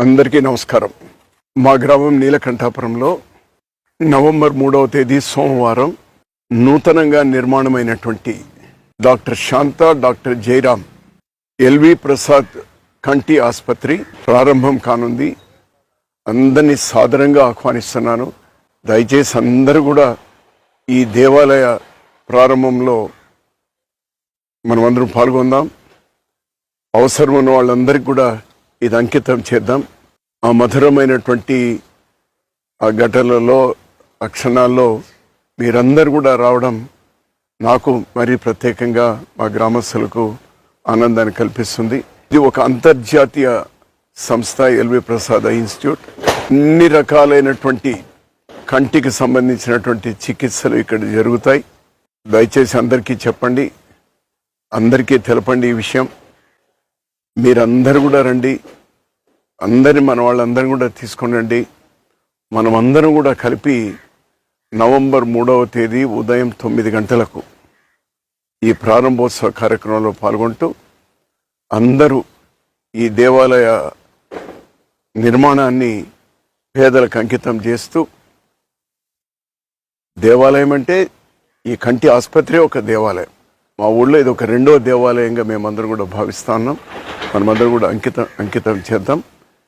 అందరికీ నమస్కారం. మా గ్రామం నీలకంఠాపురంలో నవంబర్ మూడవ తేదీ సోమవారం నూతనంగా నిర్మాణమైనటువంటి doctor Shanta doctor Jayaram LV Prasad కంటి ఆసుపత్రి ప్రారంభం కానుంది. అందరినీ సాదరంగా ఆహ్వానిస్తున్నాను. దయచేసి అందరూ కూడా ఈ దేవాలయ ప్రారంభంలో మనమందరం పాల్గొందాం. అవసరం ఉన్న వాళ్ళందరికీ కూడా ఇది అంకితం చేద్దాం. ఆ మధురమైనటువంటి ఆ ఘటనలలో ఆ క్షణాల్లో మీరందరూ కూడా రావడం నాకు మరి ప్రత్యేకంగా మా గ్రామస్తులకు ఆనందాన్ని కల్పిస్తుంది. ఇది ఒక అంతర్జాతీయ సంస్థ ఎల్వి ప్రసాద్ ఇన్స్టిట్యూట్. అన్ని రకాలైనటువంటి కంటికి సంబంధించినటువంటి చికిత్సలు ఇక్కడ జరుగుతాయి. దయచేసి అందరికీ చెప్పండి. అందరికీ తెలపండి ఈ విషయం. మీరందరూ కూడా రండి. అందరి మన వాళ్ళందరం కూడా తీసుకొని రండి. మనం అందరం కూడా కలిపి నవంబర్ మూడవ తేదీ ఉదయం తొమ్మిది గంటలకు ఈ ప్రారంభోత్సవ కార్యక్రమంలో పాల్గొంటూ అందరూ ఈ దేవాలయ నిర్మాణాన్ని పేదలకు అంకితం చేస్తూ దేవాలయం అంటే ఈ కంటి ఆసుపత్రి ఒక దేవాలయం. మా ఊళ్ళో ఇది ఒక రెండో దేవాలయంగా మేమందరం కూడా భావిస్తా ఉన్నాం. మనమందరం కూడా అంకితం అంకితం చేద్దాం.